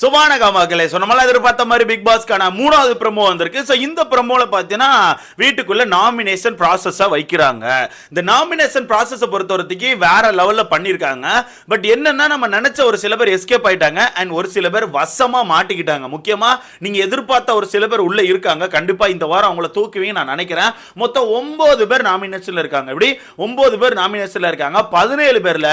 சுபானகா மகளே ஸோ நம்மளாம் எதிர்பார்த்த மாதிரி பிக் பாஸ்க்கான மூணாவது ப்ரமோ வந்திருக்கு. ஸோ இந்த ப்ரமோவில் பார்த்தீங்கன்னா வீட்டுக்குள்ள நாமினேஷன் ப்ராசஸாக வைக்கிறாங்க. இந்த நாமினேஷன் ப்ராசஸை பொறுத்தவரைக்கு வேற லெவலில் பண்ணியிருக்காங்க. பட் என்னன்னா நம்ம நினைச்ச ஒரு சில பேர் எஸ்கேப் ஆயிட்டாங்க. அண்ட் ஒரு சில பேர் வசமாக மாட்டிக்கிட்டாங்க. முக்கியமாக நீங்கள் எதிர்பார்த்த ஒரு சில பேர் உள்ளே இருக்காங்க. கண்டிப்பாக இந்த வாரம் அவங்கள தூக்குவீங்க நான் நினைக்கிறேன். மொத்தம் ஒன்பது பேர் நாமினேஷனில் இருக்காங்க. இப்படி ஒன்பது பேர் நாமினேஷனில் இருக்காங்க. பதினேழு பேரில்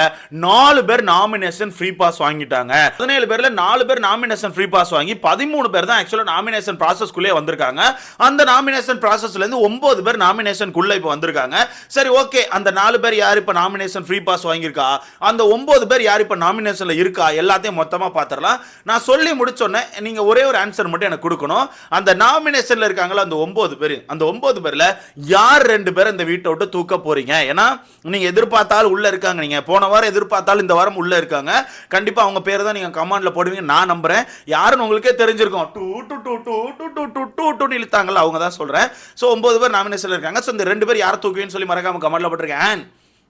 நாலு பேர் நாமினேஷன் ஃப்ரீ பாஸ் வாங்கிட்டாங்க. பதினேழு பேரில் நாலு பேர் நாமினேஷன் ஃப்ரீ பாஸ் வாங்கி பதிமூணு பேர் தான் ஆக்சுவலாக நாமினேஷன் ப்ராசஸ்க்குள்ளே வந்திருக்காங்க. அந்த நாமினேஷன் ப்ராசஸ்லேருந்து ஒம்பது பேர் நாமினேஷனுக்குள்ளே இப்போ வந்திருக்காங்க. சரி ஓகே அந்த நாலு பேர் யார் இப்போ நாமினேஷன் ஃப்ரீ பாஸ் வாங்கியிருக்கா? அந்த ஒம்பது பேர் யார் இப்போ நாமினேஷனில் இருக்கா? எல்லாத்தையும் மொத்தமாக பார்த்துடலாம் நான் சொல்லி முடிச்சோன்னே நீங்கள் ஒரே ஒரு ஆன்சர் மட்டும் எனக்கு கொடுக்கணும். அந்த நாமினேஷனில் இருக்காங்களா? அந்த ஒம்பது பேர். அந்த ஒம்பது பேரில் யார் ரெண்டு பேர் இந்த வீட்டை விட்டு தூக்க போகிறீங்க ஏன்னா நீங்கள் எதிர்பார்த்தாலும் உள்ளே இருக்காங்க. நீங்கள் போன வாரம் எதிர்பார்த்தாலும் இந்த வாரம் உள்ளே இருக்காங்க. கண்டிப்பாக அவங்க பேர் தான் நீங்கள் கமாண்டில் போடுவீங்க. நான் நம்புறேன். யாருன்னு உங்களுக்கே தெரிஞ்சிருக்கும். டூ டூ டூ டூ டூ டூ டூ டூ டூன்னு இழுத்தாங்கல்ல அவங்க தான் சொல்கிறேன் ஸோ ஒன்பது பேர் நாமினேஷன் இருக்காங்க. ஸோ இந்த ரெண்டு பேர் யாரை தூக்குவீங்கன்னு சொல்லி மறக்காம கமெண்ட்ல போட்டிருக்கேன்.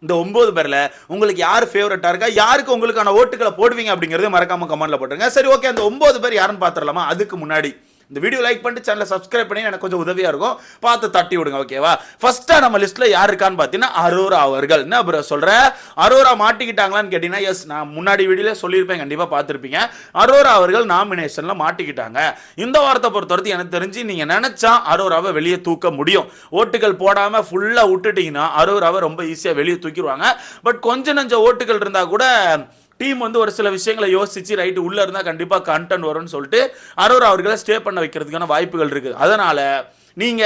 இந்த ஒன்பது பேரில் உங்களுக்கு யார் ஃபேவரட்டாக இருக்கா? யாருக்கு உங்களுக்கான ஓட்டுகளை போடுவீங்க அப்படிங்கிறது மறக்காம கமெண்ட்ல போட்டுருங்க. சரி ஓகே அந்த ஒன்பது பேர் யாருன்னு பார்த்துடலாமா அதுக்கு முன்னாடி. இந்த வீடியோ லைக் பண்ணிட்டு சேனலை சப்ஸ்கிரைப் பண்ணி எனக்கு கொஞ்சம் உதவியாக இருக்கும். பார்த்து தட்டி விடுங்க ஓகேவா ஃபஸ்ட்டாக நம்ம லிஸ்ட்டில் யார் இருக்கான்னு பார்த்தீங்கன்னா அரோரா அவர்கள். என்ன அப்புறம் சொல்கிறேன் அரோரா மாட்டிக்கிட்டாங்களான்னு கேட்டிங்கன்னா எஸ் நான் முன்னாடி வீடியோல சொல்லியிருப்பேன் கண்டிப்பாக பார்த்துருப்பீங்க. அரோரா அவர்கள் நாமினேஷனில் மாட்டிக்கிட்டாங்க. இந்த வாரத்தை பொறுத்தவரைக்கும் எனக்கு தெரிஞ்சு நீங்கள் நினச்சா அரோராவை வெளியே தூக்க முடியும். ஓட்டுகள் போடாமல் ஃபுல்லாக விட்டுட்டீங்கன்னா அரோராவை ரொம்ப ஈஸியாக வெளியே தூக்கிடுவாங்க. பட் கொஞ்சம் நஞ்ச ஓட்டுகள் இருந்தால் கூட டீம் வந்து ஒரு சில விஷயங்களை யோசிச்சு ரைட்டு உள்ளே இருந்தால் கண்டிப்பாக கண்டென்ட் வரும்னு சொல்லிட்டு அரோரா அவர்களை ஸ்டே பண்ண வைக்கிறதுக்கான வாய்ப்புகள் இருக்குது அதனால் நீங்க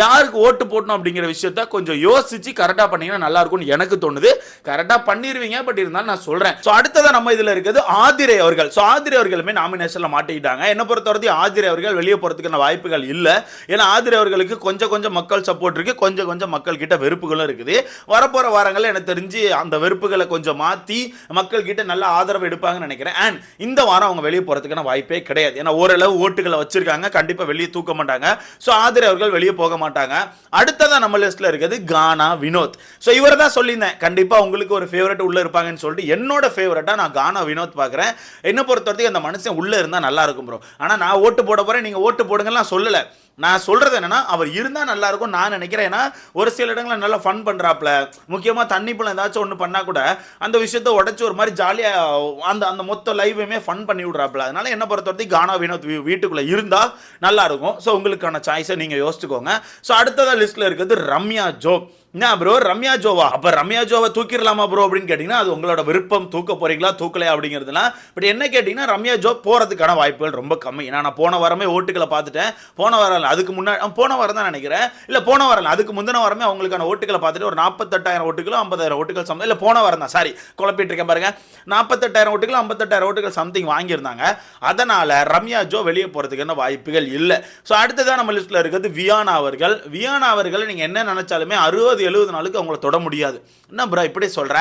யாருக்கு ஓட்டு போடணும் அப்படிங்கிற விஷயத்த கொஞ்சம் யோசிச்சு கரெக்டா பண்ணீங்கன்னா நல்லா இருக்கும்னு எனக்கு தோணுது. கரெக்டா பண்ணிடுவீங்க பட் இருந்தாலும் நான் சொல்றேன். ஸோ அடுத்ததான் நம்ம இதில் இருக்குது ஆதிரை அவர்கள். ஸோ ஆதிரை அவர்களுமே நாமினேஷன்ல மாட்டிக்கிட்டாங்க. என்ன பொறுத்தவரைக்கும் ஆதிரை அவர்கள் வெளியே போறதுக்கான வாய்ப்புகள் இல்லை. ஏன்னா ஆதிரை அவர்களுக்கு கொஞ்சம் கொஞ்சம் மக்கள் சப்போர்ட் இருக்கு. கொஞ்சம் கொஞ்சம் மக்கள் கிட்ட வெறுப்புகளும் இருக்குது. வரப்போற வாரங்களில் எனக்கு தெரிஞ்சு அந்த வெறுப்புகளை கொஞ்சம் மாத்தி மக்கள் கிட்ட நல்ல ஆதரவு எடுப்பாங்கன்னு நினைக்கிறேன். அண்ட் இந்த வாரம் அவங்க வெளியே போறதுக்கான வாய்ப்பே கிடையாது. ஏன்னா ஓரளவு ஓட்டுகளை வச்சிருக்காங்க. கண்டிப்பா வெளியே தூக்க மாட்டாங்க. ஸோ ஆதிரை அவர்கள் வெளியே போக மாட்டாங்க. அடுத்ததா நம்ம லிஸ்ட்ல இருக்கிறது கானா வினோத். ஸோ இவரை தான் சொல்லியிருந்தேன். கண்டிப்பா உங்களுக்கு ஒரு ஃபேவரட் உள்ள இருப்பாங்கன்னு சொல்லிட்டு என்னோட ஃபேவரட்டா நான் கானா வினோத் பார்க்குறேன். என்ன பொறுத்த வரைக்கும் அந்த மனுஷன் உள்ள இருந்தா நல்லா இருக்கும் ப்ரோ ஆனா நான் ஓட்டு போட போறேன். நீங்க ஓட்டு போடுங்கலாம் சொல்லல. நான் சொல்கிறது என்னன்னா அவர் இருந்தால் நல்லா இருக்கும் நான் நினைக்கிறேன். ஏன்னா ஒரு சில இடங்களில் நல்லா ஃபன் பண்ணுறாப்புல முக்கியமாக தண்ணி பழம் ஏதாச்சும் ஒன்று பண்ணால் கூட அந்த விஷயத்த உடச்சி ஒரு மாதிரி ஜாலியாக அந்த அந்த மொத்த லைவையுமே ஃபன் பண்ணி விட்றாப்புல. அதனால் என்ன பொறுத்த வரைக்கும் கானா வினோத் வீட்டுக்குள்ளே இருந்தால் நல்லாயிருக்கும் ஸோ உங்களுக்கான சாய்ஸை நீங்கள் யோசிச்சுக்கோங்க. ஸோ அடுத்ததாக லிஸ்ட்டில் இருக்கிறது ரம்யா ஜோக். என்ன ப்ரோ ரம்யா ஜோவா. அப்ப ரம்யா ஜோவை தூக்கிடலாமா ப்ரோ அப்படின்னு கேட்டீங்கன்னா அது உங்களோட விருப்பம். தூக்க போறீங்களா தூக்கலையா அப்படிங்கிறதுலாம். பட் என்ன கேட்டீங்கன்னா ரம்யா ஜோ போறதுக்கான வாய்ப்புகள் ரொம்ப கம்மி. ஏன்னா நான் போன வாரமே ஓட்டுகளை பார்த்துட்டேன். போன வாரம் இல்லை அதுக்கு முன்னாடி போன வாரம் தான் நினைக்கிறேன். இல்லை போன வாரம் அதுக்கு முந்தின வாரமே அவங்களுக்கான ஓட்டுகளை பார்த்துட்டு ஒரு நாற்பத்தெட்டாயிரம் ஓட்டுகளும் ஐம்பதாயிரம் ஓட்டுகள் சம்திங் இல்லை போன வாரம் தான். சாரி குழப்பிட்டு இருக்கேன் பாருங்க. நாற்பத்தெட்டாயிரம் ஓட்டுகள் ஐம்பத்தெட்டாயிரம் ஓட்டுகள் சம்திங் வாங்கியிருந்தாங்க. அதனால ரம்யா ஜோ வெளியே போறதுக்கான வாய்ப்புகள் இல்லை. ஸோ அடுத்ததான் நம்ம லிஸ்ட்ல இருக்கிறது வியானா அவர்கள். வியானா அவர்கள் நீங்க என்ன நினைச்சாலுமே அறுபது எழுபது நாளுக்கு அவங்கள தொட முடியாது. என்ன ப்ரோ இப்படி சொல்ற?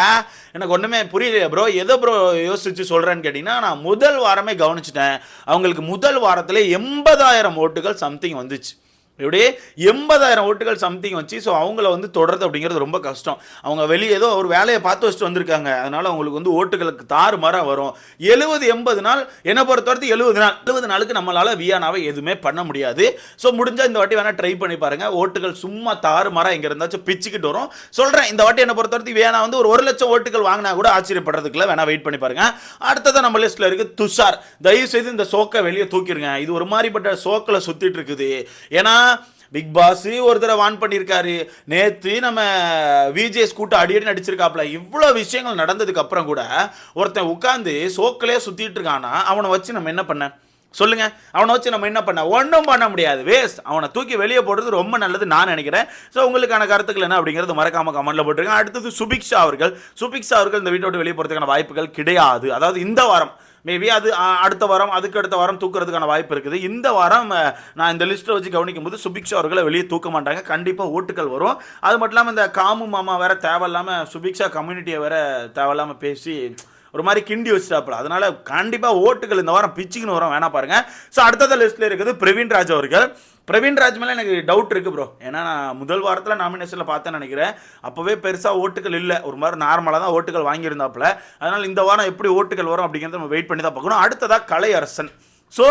எனக்கு ஒண்ணுமே புரியலையே ப்ரோ எதை ப்ரோ யோசிச்சு சொல்றேன்னு கேட்டிங்கன்னா நான் முதல் வாரமே கவனிச்சிட்டேன். அவங்களுக்கு முதல் வாரத்தில் எண்பதாயிரம் ஓட்டுகள் சம்திங் வந்துச்சு. இப்படி எண்பதாயிரம் ஓட்டுகள் சம்திங் வச்சு ஸோ அவங்கள வந்து தொடர்றது அப்படிங்கிறது ரொம்ப கஷ்டம். அவங்க வெளியே ஏதோ ஒரு வேலையை பார்த்து வச்சுட்டு வந்திருக்காங்க. அதனால் அவங்களுக்கு வந்து ஓட்டுகளுக்கு தாறு மாறாக வரும். எழுபது எண்பது நாள் என்னை பொறுத்தவரைக்கும் எழுபது நாள் எழுபது நாளுக்கு நம்மளால் வியானாவை எதுவுமே பண்ண முடியாது. ஸோ முடிஞ்சால் இந்த வாட்டி வேணால் ட்ரை பண்ணி பாருங்கள் ஓட்டுகள் சும்மா தாறு மாறா எங்க இருந்தாச்சும் பிச்சுக்கிட்டு வரும். சொல்கிறேன் இந்த வாட்டி என்னை பொறுத்தவரைக்கும் வியானா வந்து ஒரு ஒரு லட்சம் ஓட்டுகள் வாங்கினா கூட ஆச்சரியப்படுறதுக்குள்ள வேணால் வெயிட் பண்ணி பாருங்கள் அடுத்ததான் நம்ம லிஸ்ட்டில் இருக்குது துஷார். தயவு செய்து இந்த சோக்கை வெளியே தூக்கிருங்க. இது ஒரு மாதிரிப்பட்ட சோக்கில் சுற்றிட்டு இருக்குது. ஏன்னா பிக் பாஸ் ஒரு தடவை வான் பண்ணியிருக்காரு. நேத்து நம்ம விஜே ஸ்கூட்டை அடியடி நடிச்சிருக்காப்ல இவ்வளோ விஷயங்கள் நடந்ததுக்கு அப்புறம் கூட ஒருத்தன் உட்காந்து சோக்கிலே சுத்திட்டு இருக்கானா அவனை வச்சு நம்ம என்ன பண்ண? சொல்லுங்க. அவனை வச்சு நம்ம என்ன பண்ண? ஒன்றும் பண்ண முடியாது. வேஸ்ட் அவனை தூக்கி வெளியே போடுறது ரொம்ப நல்லது நான் நினைக்கிறேன். ஸோ உங்களுக்கான கருத்துக்கள் என்ன அப்படிங்கிறது மறக்காம கமெண்ட்ல போட்டிருக்கேன் அடுத்தது சுபிக்ஷா அவர்கள். சுபிக்ஷா அவர்கள் இந்த வீட்டை விட்டு வெளியே போகிறதுக்கான வாய்ப்புகள் கிடையாது. அதாவது இந்த வாரம் மேபி அது அடுத்த வாரம் அதுக்கு அடுத்த வாரம் தூக்குறதுக்கான வாய்ப்பு இருக்குது. இந்த வாரம் நான் இந்த லிஸ்ட்டை வச்சு கவனிக்கும் போது சுபிக்ஷா அவர்களை வெளியே தூக்க மாட்டாங்க. கண்டிப்பாக ஓட்டுகள் வரும். அது மட்டும் இல்லாமல் இந்த காமு மாமா வேற தேவையில்லாமல் சுபிக்ஷா கம்யூனிட்டியை வேற தேவையில்லாமல் பேசி ஒரு மாதிரி கிண்டி வச்சுட்டாப்புல. அதனால கண்டிப்பாக ஓட்டுகள் இந்த வாரம் பிச்சுக்குன்னு வரும். வேணா பாருங்க. ஸோ அடுத்தது லிஸ்ட்டில் இருக்குது பிரவீன் ராஜ் அவர்கள். பிரவீன் ராஜ் மேலே எனக்கு டவுட் இருக்குது ப்ரோ ஏன்னா நான் முதல் வாரத்தில் நாமினேஷனில் பார்த்தேன்னு நினைக்கிறேன். அப்போவே பெருசாக ஓட்டுகள் இல்லை. ஒரு மாதிரி நார்மலாக தான் ஓட்டுகள் வாங்கியிருந்தாப்புல. அதனால் இந்த வாரம் எப்படி ஓட்டுகள் வரும் அப்படிங்கிறத நம்ம வெயிட் பண்ணி தான் பார்க்கணும். அடுத்ததாக கலை அரசன் ஸோ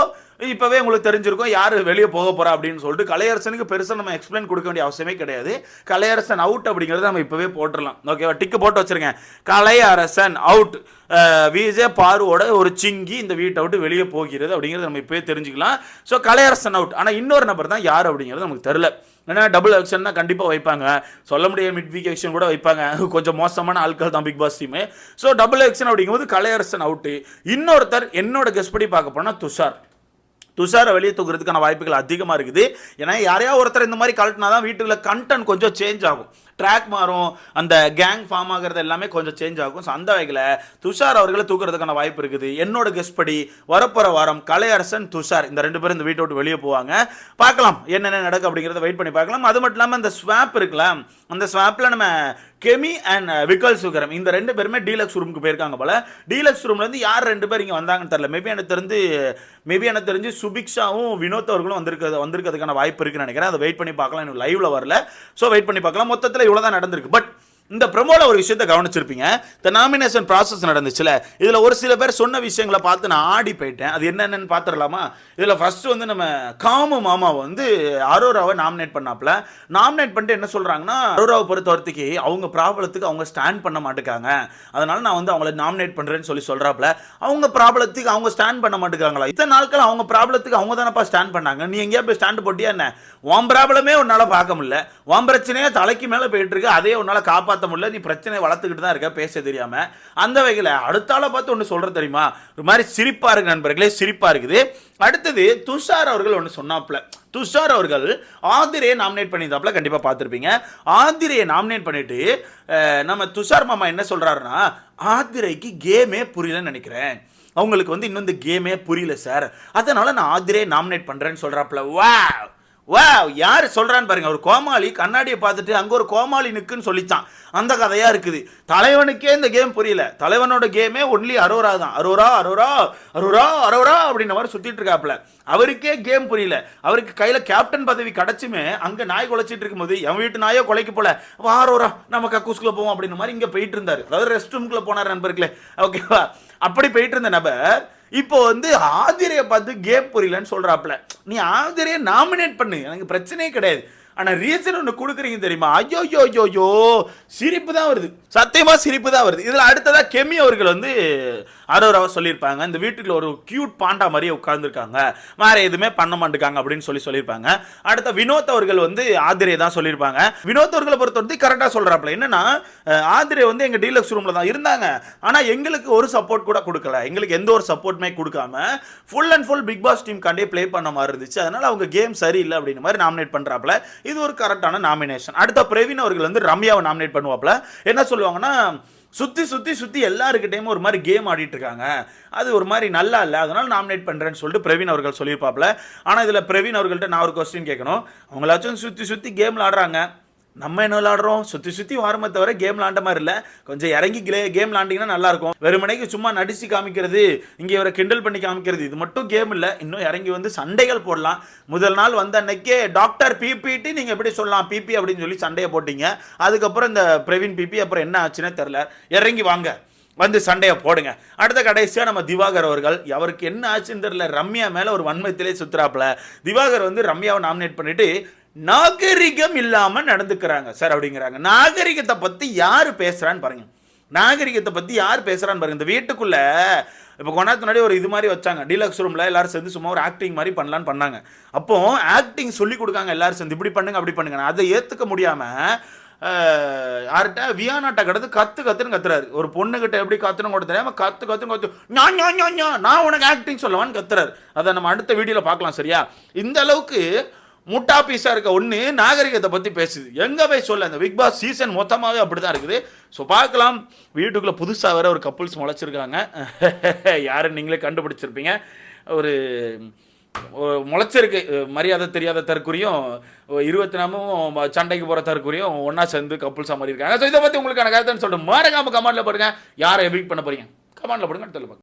இப்போவே உங்களுக்கு தெரிஞ்சிருக்கும் யார் வெளியே போக போகிறா அப்படின்னு சொல்லிட்டு கலையரசனுக்கு பெருசாக நம்ம எக்ஸ்பிளைன் கொடுக்க வேண்டிய அவசியமே கிடையாது. கலையரசன் அவுட் அப்படிங்கிறத நம்ம இப்போவே போட்டுடலாம் ஓகேவா டிக்கு போட்டு வச்சுருங்க கலையரசன் அவுட் விஜய் பாருவோட ஒரு சிங்கி இந்த வீட்டை விட்டு வெளியே போகிறது அப்படிங்கிறத நம்ம இப்போவே தெரிஞ்சுக்கலாம். ஸோ கலையரசன் அவுட் ஆனால் இன்னொரு நபர் தான் யார் அப்படிங்கிறது நமக்கு தெரில ஏன்னா டபுள் ஆக்ஷன் தான் கண்டிப்பாக வைப்பாங்க. சொல்ல முடியாது மிட் வீக் ஆக்ஷன் கூட வைப்பாங்க. கொஞ்சம் மோசமான ஆட்கள் தான் Bigg Boss team so double action அப்படிங்கும்போது கலையரசன் அவுட்டு இன்னொருத்தர் என்னோட கெஸ்ட் படி பார்க்க போனால் துஷார். துஷாரை வெளியே தூக்குறதுக்கான வாய்ப்புகள் அதிகமாக இருக்குது. ஏன்னா யாரையா ஒருத்தர் இந்த மாதிரி கழட்டினா தான் வீட்டுக்குள்ள கண்டென்ட் கொஞ்சம் சேஞ்ச் ஆகும். ட்ராக் மாறும் அந்த கேங் ஃபார்ம் ஆகிறது எல்லாமே கொஞ்சம் சேஞ்ச் ஆகும். ஸோ அந்த வகையில் துஷார் அவர்களை தூக்குறதுக்கான வாய்ப்பு இருக்குது. என்னோட கெஸ்ட் படி வரப்போகிற வாரம் கலையரசன் துஷார் இந்த ரெண்டு பேரும் இந்த வீட்டை விட்டு வெளியே போவாங்க. பார்க்கலாம் என்னென்ன நடக்கும் அப்படிங்கிறத வெயிட் பண்ணி பார்க்கலாம். அது மட்டும் இல்லாமல் அந்த ஸ்வாப் இருக்குல்ல அந்த ஸ்வாப்பில் நம்ம கெமி அண்ட் விக்கல் சுகரம் இந்த ரெண்டு பேருமே டீலக்ஸ் ரூமுக்கு போயிருக்காங்க போல. டீலக்ஸ் ரூம்லேருந்து யார் ரெண்டு பேர் இங்கே வந்தாங்கன்னு தெரில மேபி எனக்கு தெரிஞ்சு மேபி எனக்கு தெரிஞ்சு சுபிக்ஷாவும் வினோத் அவர்களும் வந்திருக்கிறது வந்திருக்கிறதுக்கான வாய்ப்பு இருக்குன்னு நினைக்கிறேன். அதை வெயிட் பண்ணி பார்க்கலாம். எனக்கு லைவ்ல வரல. ஸோ வெயிட் பண்ணி பார்க்கலாம். மொத்தத்தில் இவ்வளோ தான் நடந்திருக்கு. பட் இந்த ப்ரமோல ஒரு விஷயத்தை கவனிச்சிருப்பீங்க. இந்த நாமினேஷன் ப்ராசஸ் நடந்துச்சுல இதில் ஒரு சில பேர் சொன்ன விஷயங்களை பார்த்து நான் ஆடி போயிட்டேன். அது என்னென்னு பார்த்துடலாமா? இதில் ஃபர்ஸ்ட் வந்து நம்ம காமு மாமா வந்து அரோராவை நாமினேட் பண்ணாப்ல நாமினேட் பண்ணிட்டு என்ன சொல்கிறாங்கன்னா அரோராவை பொறுத்த வரைக்கும் அவங்க ப்ராப்ளத்துக்கு அவங்க ஸ்டாண்ட் பண்ண மாட்டேங்காங்க அதனால நான் வந்து அவங்கள நாமினேட் பண்ணுறேன்னு சொல்லி சொல்கிறாப்புல அவங்க ப்ராப்ளத்துக்கு அவங்க ஸ்டாண்ட் பண்ண மாட்டேங்காங்களா இத்தனை நாட்கள் அவங்க ப்ராப்ளத்துக்கு அவங்க தானப்பா ஸ்டாண்ட் பண்ணாங்க? நீ எங்கேயா போய் ஸ்டாண்ட் போட்டியா என்ன? உன் ப்ராப்ளமே உன்னால் பார்க்க முடியல. உன் பிரச்சனையே தலைக்கு மேலே போயிட்டு இருக்கு. அதே உன்னால் காப்பாற்ற முடியல நீ பிரச்சனை வளர்த்துக்கிட்டு தான் இருக்க பேச தெரியாமல் அந்த வகையில் அடுத்த பார்த்து ஒன்று சொல்கிறது தெரியுமா? ஒரு மாதிரி சிரிப்பாக இருக்கு நண்பர்களே சிரிப்பாக இருக்குது. அடுத்தது துஷார் அவர்கள் ஒன்று சொன்னாப்ல துஷார் அவர்கள் ஆதிரையை நாமினேட் பண்ணியிருந்தாப்புல கண்டிப்பாக பார்த்துருப்பீங்க. ஆதிரையை நாமினேட் பண்ணிட்டு நம்ம துஷார் மாமா என்ன சொல்கிறாருன்னா ஆதிரைக்கு கேமே புரியலன்னு நினைக்கிறேன். அவங்களுக்கு வந்து இன்னும் இந்த கேமே புரியல சார் அதனால நான் ஆதிரையை நாமினேட் பண்ணுறேன்னு சொல்கிறாப்புல வா வா யார் சொல்கிறான்னு பாருங்க. ஒரு கோமாளி கண்ணாடியை பார்த்துட்டு அங்கே ஒரு கோமாளி நிற்குன்னு சொல்லித்தான் அந்த கதையாக இருக்குது. தலைவனுக்கே இந்த கேம் புரியல. தலைவனோட கேமே ஒன்லி அரோரா தான். அரோரா அரோரா அரோரா அரோரா அப்படின்ற மாதிரி சுற்றிட்டு இருக்காப்ல அவருக்கே கேம் புரியல. அவருக்கு கையில் கேப்டன் பதவி கிடைச்சுமே அங்கே நாய் குலைச்சிட்டு இருக்கும்போது என் வீட்டு நாயோ குலைக்க போல. வா அரோரா நம்ம கக்கூஸ்குள்ளே போவோம். அப்படின்ற மாதிரி இங்கே போயிட்டு இருந்தார். அதாவது ரெஸ்ட் ரூம்குள்ளே போனார் நண்பர்களே. ஓகேவா அப்படி போயிட்டு இருந்த நபர் இப்போ வந்து ஆதிரையை பார்த்து கேப் புரியலன்னு சொல்கிறாப்புல நீ ஆதிரையை நாமினேட் பண்ணு. எனக்கு பிரச்சனையே கிடையாது. ஆனால் ரீசன் ஒன்று கொடுக்குறீங்க தெரியுமா? ஐயோ ஐயோ ஐயோ ஐயோ சிரிப்பு தான் வருது. சத்தியமாக சிரிப்பு தான் வருது. இதில் அடுத்ததாக கெமி அவர்கள் வந்து அரோராவை சொல்லியிருப்பாங்க. இந்த வீட்டுக்குள்ள ஒரு கியூட் பாண்டா மாதிரியே உட்காந்துருக்காங்க வேறு எதுவுமே பண்ண மாட்டேங்காங்க அப்படின்னு சொல்லி சொல்லியிருப்பாங்க. அடுத்த வினோத் அவர்கள் வந்து ஆதிரை தான் சொல்லியிருப்பாங்க. வினோத் அவர்களை பொறுத்தவரைக்கும் கரெக்டாக சொல்கிறாப்புல என்னன்னா அஹ், ஆதிரை வந்து எங்கள் டீலக்ஸ் ரூமில் தான் இருந்தாங்க. ஆனால் எங்களுக்கு ஒரு சப்போர்ட் கூட கொடுக்கல. எங்களுக்கு எந்த ஒரு சப்போர்ட்டுமே கொடுக்காம full and full Bigg Boss team Khande play பண்ண மாதிரி இருந்துச்சு. அதனால் அவங்க கேம் சரியில்லை அப்படின்ற மாதிரி நாமினேட் பண்ணுறாப்புல இது ஒரு கரெக்டான நாமினேஷன் அடுத்த பிரவீன் அவர்கள் வந்து ரம்யாவை நாமினேட் பண்ணுவாப்ல என்ன சொல்லுவாங்கன்னா சுற்றி சுற்றி சுற்றி எல்லாருக்கிட்டையும் ஒரு மாதிரி கேம் ஆடிட்டு இருக்காங்க. அது ஒரு மாதிரி நல்லா இல்லை அதனால நாமினேட் பண்ணுறேன்னு சொல்லிட்டு பிரவீன் அவர்கள் சொல்லியிருப்பாப்ல ஆனால் இதில் பிரவீன் அவர்கள்ட்ட நான் ஒரு கொஸ்டின் கேட்கணும். அவங்களாச்சும் சுற்றி சுற்றி கேம் ஆடுறாங்க. நம்ம என்ன விளாடுறோம் சுற்றி சுற்றி வாரமே தவிர கேம் விளாண்ட மாதிரி இல்லை. கொஞ்சம் இறங்கி கிளே கேம் விளாண்டிங்கன்னா நல்லா இருக்கும். வெறுமனைக்கு சும்மா நடிச்சு காமிக்கிறது இங்கே இவரை கிண்டல் பண்ணி காமிக்கிறது இது மட்டும் கேம் இல்லை. இன்னும் இறங்கி வந்து சண்டைகள் போடலாம். முதல் நாள் வந்த அன்னைக்கே டாக்டர் பிபிடி நீங்கள் எப்படி சொல்லலாம்? பிபி அப்படின்னு சொல்லி சண்டையை போட்டீங்க. அதுக்கப்புறம் இந்த பிரவீன் பிபி அப்புறம் என்ன ஆச்சுன்னே தெரில இறங்கி வாங்க. வந்து சண்டையை போடுங்க. அடுத்த கடைசியாக நம்ம திவாகர் அவர்கள் அவருக்கு என்ன ஆச்சுன்னு தெரியல. ரம்யா மேலே ஒரு வன்மத்திலே சுத்துறாப்புல. திவாகர் வந்து ரம்யாவை நாமினேட் பண்ணிட்டு நாகரிகம் இல்லாம நடந்துக்கிறாங்க. சார் அப்படிங்கிறாங்க. நாகரிகத்தை பத்தி யாரு பேசுறான்னு பாருங்க. நாகரிகத்தை பத்தி யார் பேசுறான்னு பாருங்க. இந்த வீட்டுக்குள்ள இப்போ கொஞ்ச முன்னாடி ஒரு இது மாதிரி வச்சாங்க. டீலக்ஸ் ரூம்ல எல்லாரும் சேர்ந்து சும்மா ஒரு ஆக்டிங் மாதிரி பண்ணலான்னு பண்ணாங்க. அப்போ ஆக்டிங் சொல்லி கொடுக்காங்க எல்லாரும் சேர்ந்து. இப்படி பண்ணுங்க அப்படி பண்ணுங்க. அதை ஏத்துக்க முடியாம யார்கிட்ட? வியானாட்ட கிடந்து கத்து கத்துன்னு கத்துறாரு. ஒரு பொண்ணுகிட்ட எப்படி கத்துன்னு கூட தெரியாம கத்து கத்துன்னு கத்து. ஞா, ஞா, நான் உனக்கு ஆக்டிங் சொல்லவான்னு கத்துறாரு. அதை நம்ம அடுத்த வீடியோல பார்க்கலாம் சரியா? இந்த அளவுக்கு முட்டா பீஸா இருக்க ஒண்ணு நாகரிகத்தை பத்தி பேசுது. எங்க போய் சொல்ல? அந்த பிக் பாஸ் சீசன் மொத்தமாவே அப்படிதான் இருக்குது. ஸோ பார்க்கலாம். வீட்டுக்குள்ள புதுசா வேற ஒரு கப்புள்ஸ் முளைச்சிருக்காங்க. யாருன்னு நீங்களே கண்டுபிடிச்சிருப்பீங்க. ஒரு முளைச்சிருக்கு. மரியாதை தெரியாத தற்குறியும் இருபத்தி நாமும் சண்டைக்கு போற தற்குறியும் ஒன்றா சேர்ந்து கப்புள்ஸா மாதிரி இருக்காங்க ஸோ இதை பத்தி உங்களுக்கான கருத்துன்னு சொல்லிட்டு மறக்காம கமெண்ட்ல போடுங்க. யாரை எவிக் பண்ண போறீங்க? கமெண்ட்ல போடுங்க அடுத்த